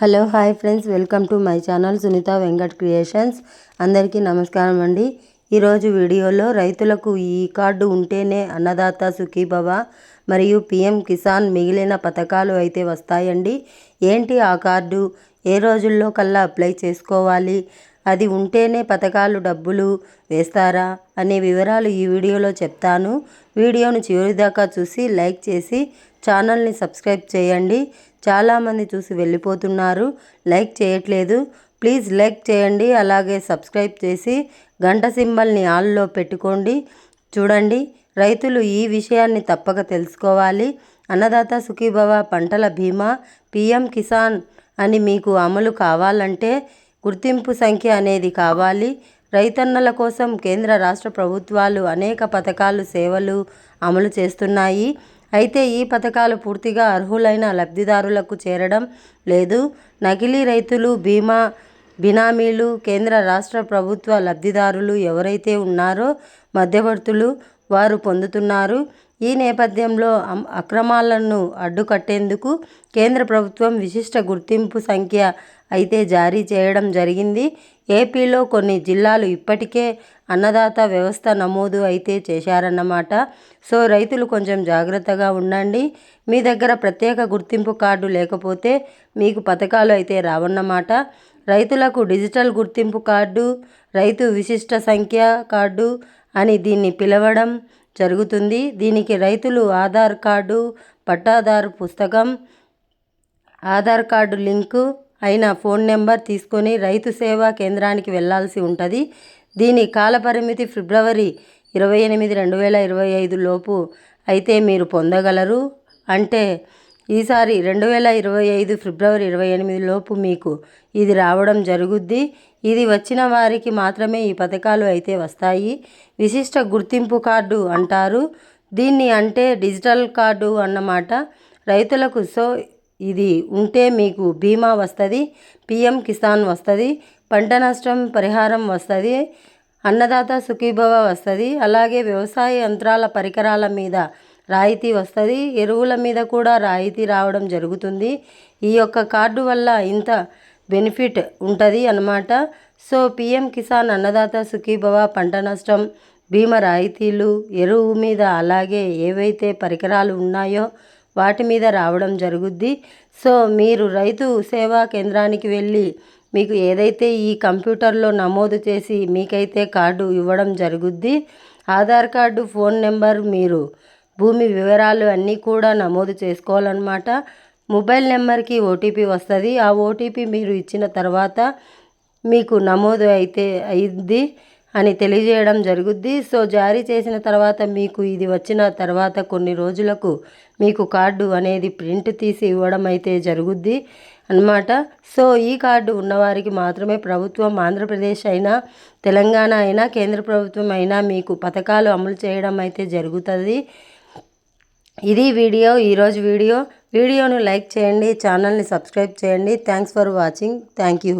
Hello hi friends. Welcome to my channel Sunitha Venkat creations. అందరికీ నమస్కారం అండి. ఈరోజు వీడియోలో రైతులకు ఈ కార్డు ఉంటేనే అన్నదాత సుఖీభవ మరియు పిఎం కిసాన్ మిగిలిన పథకాలు అయితే వస్తాయండి. ఏంటి ఆ కార్డు? ఏ రోజుల్లో కల్లా అప్లై చేసుకోవాలి? అది ఉంటేనే పథకాలు డబ్బులు వేస్తారా అనే వివరాలు ఈ వీడియోలో చెప్తాను. వీడియోను చివరిదాకా చూసి లైక్ చేసి ఛానల్ని సబ్స్క్రైబ్ చేయండి. చాలామంది చూసి వెళ్ళిపోతున్నారు. లైక్ చేయట్లేదు. ప్లీజ్ లైక్ చేయండి. అలాగే సబ్స్క్రైబ్ చేసి గంట సింబల్ని ఆల్లో పెట్టుకోండి. చూడండి రైతులు ఈ విషయాన్ని తప్పక తెలుసుకోవాలి. అన్నదాత సుఖీభవ పంటల బీమా పిఎం కిసాన్ అని మీకు అమలు కావాలంటే గుర్తింపు సంఖ్య అనేది కావాలి. రైతన్నల కోసం కేంద్ర రాష్ట్ర ప్రభుత్వాలు అనేక పథకాలు సేవలు అమలు చేస్తున్నాయి. అయితే ఈ పథకాలు పూర్తిగా అర్హులైన లబ్ధిదారులకు చేరడం లేదు. నకిలీ రైతులు బీమా బినామీలు కేంద్ర రాష్ట్ర ప్రభుత్వ లబ్ధిదారులు ఎవరైతే ఉన్నారో మధ్యవర్తులు వారు పొందుతున్నారు. ఈ నేపథ్యంలో అక్రమాలను అడ్డుకట్టేందుకు కేంద్ర ప్రభుత్వం విశిష్ట గుర్తింపు సంఖ్య అయితే జారీ చేయడం జరిగింది. ఏపీలో కొన్ని జిల్లాలు ఇప్పటికే అన్నదాత వ్యవస్థ నమోదు అయితే చేశారన్నమాట. సో రైతులు కొంచెం జాగ్రత్తగా ఉండండి. మీ దగ్గర ప్రత్యేక గుర్తింపు కార్డు లేకపోతే మీకు పథకాలు అయితే రావన్నమాట. రైతులకు డిజిటల్ గుర్తింపు కార్డు రైతు విశిష్ట సంఖ్య కార్డు అని దీన్ని పిలవడం జరుగుతుంది. దీనికి రైతులు ఆధార్ కార్డు పట్టాదారు పుస్తకం ఆధార్ కార్డు లింకు అయిన ఫోన్ నెంబర్ తీసుకొని రైతు సేవా కేంద్రానికి వెళ్ళాల్సి ఉంటుంది. దీని కాలపరిమితి ఫిబ్రవరి ఇరవై ఎనిమిది రెండు వేల ఇరవై ఐదు లోపు అయితే మీరు పొందగలరు. అంటే ఈసారి రెండు వేల ఇరవై ఐదు ఫిబ్రవరి ఇరవై ఎనిమిది లోపు మీకు ఇది రావడం జరుగుద్ది. ఇది వచ్చిన వారికి మాత్రమే ఈ పథకాలు అయితే వస్తాయి. విశిష్ట గుర్తింపు కార్డు అంటారు. దీన్ని అంటే డిజిటల్ కార్డు అన్నమాట. రైతులకు సో ఇది ఉంటే మీకు బీమా వస్తుంది పిఎం కిసాన్ వస్తుంది పంట నష్టం పరిహారం వస్తుంది అన్నదాత సుఖీభవ వస్తుంది. అలాగే వ్యవసాయ యంత్రాల పరికరాల మీద రాయితీ వస్తుంది. ఎరువుల మీద కూడా రాయితీ రావడం జరుగుతుంది. ఈ యొక్క కార్డు వల్ల ఇంత బెనిఫిట్ ఉంటుంది అన్నమాట. సో పిఎం కిసాన్ అన్నదాత సుఖీభవ పంట నష్టం బీమా రాయితీలు ఎరువు మీద అలాగే ఏవైతే పరికరాలు ఉన్నాయో వాటి మీద రావడం జరుగుద్ది. సో మీరు రైతు సేవా కేంద్రానికి వెళ్ళి మీకు ఏదైతే ఈ కంప్యూటర్లో నమోదు చేసి మీకైతే కార్డు ఇవ్వడం జరుగుద్ది. ఆధార్ కార్డు ఫోన్ నెంబర్ మీరు భూమి వివరాలు అన్నీ కూడా నమోదు చేసుకోవాలన్నమాట. మొబైల్ నెంబర్కి ఓటీపీ వస్తుంది. ఆ ఓటీపీ మీరు ఇచ్చిన తర్వాత మీకు నమోదు అయితే అయింది అని తెలియజేయడం జరుగుద్ది. సో జారీ చేసిన తర్వాత మీకు ఇది వచ్చిన తర్వాత కొన్ని రోజులకు మీకు కార్డు అనేది ప్రింట్ తీసి ఇవ్వడం అయితే జరుగుద్ది అనమాట సో ఈ కార్డు ఉన్నవారికి మాత్రమే ప్రభుత్వం ఆంధ్రప్రదేశ్ అయినా తెలంగాణ అయినా కేంద్ర ప్రభుత్వం అయినా మీకు పథకాలు అమలు చేయడం అయితే జరుగుతుంది. ఇది వీడియో ఈరోజు వీడియో. వీడియోను లైక్ చేయండి ఛానల్ని సబ్స్క్రైబ్ చేయండి. Thanks for watching. Thank you.